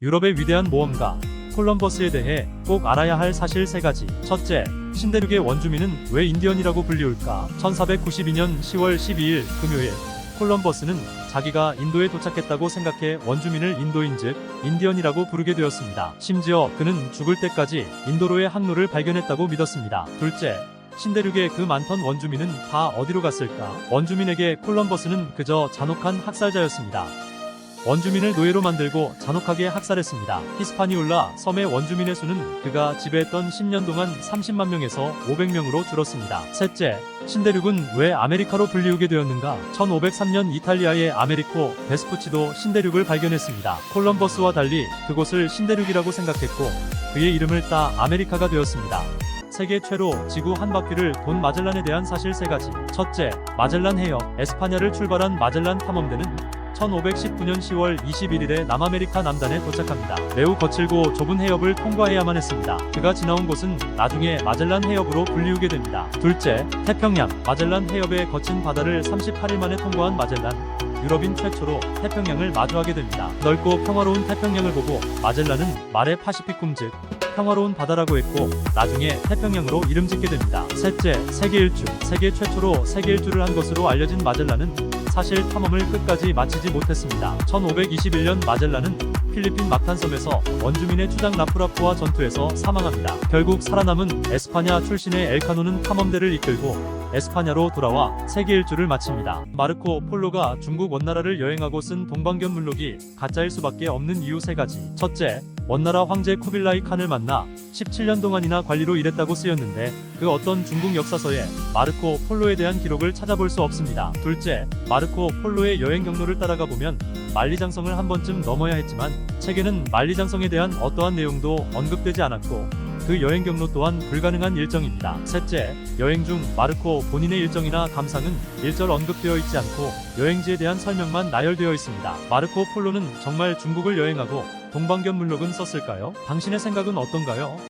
유럽의 위대한 모험가 콜럼버스에 대해 꼭 알아야 할 사실 세 가지. 첫째, 신대륙의 원주민은 왜 인디언이라고 불리울까? 1492년 10월 12일 금요일 콜럼버스는 자기가 인도에 도착했다고 생각해 원주민을 인도인 즉 인디언이라고 부르게 되었습니다. 심지어 그는 죽을 때까지 인도로의 항로를 발견했다고 믿었습니다. 둘째, 신대륙의 그 많던 원주민은 다 어디로 갔을까? 원주민에게 콜럼버스는 그저 잔혹한 학살자였습니다. 원주민을 노예로 만들고 잔혹하게 학살했습니다. 히스파니올라 섬의 원주민의 수는 그가 지배했던 10년 동안 30만 명에서 500명으로 줄었습니다. 셋째, 신대륙은 왜 아메리카로 불리우게 되었는가? 1503년 이탈리아의 아메리코 베스푸치도 신대륙을 발견했습니다. 콜럼버스와 달리 그곳을 신대륙이라고 생각했고 그의 이름을 따 아메리카가 되었습니다. 세계 최로 지구 한 바퀴를 돈 마젤란에 대한 사실 세 가지. 첫째, 마젤란 해협. 에스파냐를 출발한 마젤란 탐험대는 1519년 10월 21일에 남아메리카 남단에 도착합니다. 매우 거칠고 좁은 해협을 통과해야만 했습니다. 그가 지나온 곳은 나중에 마젤란 해협으로 불리우게 됩니다. 둘째, 태평양. 마젤란 해협의 거친 바다를 38일 만에 통과한 마젤란. 유럽인 최초로 태평양을 마주하게 됩니다. 넓고 평화로운 태평양을 보고 마젤란은 말의 파시픽 꿈즉 평화로운 바다라고 했고 나중에 태평양으로 이름 짓게 됩니다. 셋째, 세계 일주. 세계 최초로 세계 일주를 한 것으로 알려진 마젤란은 사실 탐험을 끝까지 마치지 못했습니다. 1521년 마젤란은 필리핀 막탄섬에서 원주민의 추장 라프라프와 전투에서 사망합니다. 결국 살아남은 에스파냐 출신의 엘카노는 탐험대를 이끌고 에스파냐로 돌아와 세계 일주를 마칩니다. 마르코 폴로가 중국 원나라를 여행하고 쓴 동방견 물록이 가짜일 수밖에 없는 이유 세 가지. 첫째, 원나라 황제 쿠빌라이 칸을 만나 17년 동안이나 관리로 일했다고 쓰였는데 그 어떤 중국 역사서에 마르코 폴로에 대한 기록을 찾아볼 수 없습니다. 둘째, 마르코 폴로의 여행 경로를 따라가 보면 만리장성을 한 번쯤 넘어야 했지만 책에는 만리장성에 대한 어떠한 내용도 언급되지 않았고 그 여행 경로 또한 불가능한 일정입니다. 셋째, 여행 중 마르코 본인의 일정이나 감상은 일절 언급되어 있지 않고 여행지에 대한 설명만 나열되어 있습니다. 마르코 폴로는 정말 중국을 여행하고 동방견 물록은 썼을까요? 당신의 생각은 어떤가요?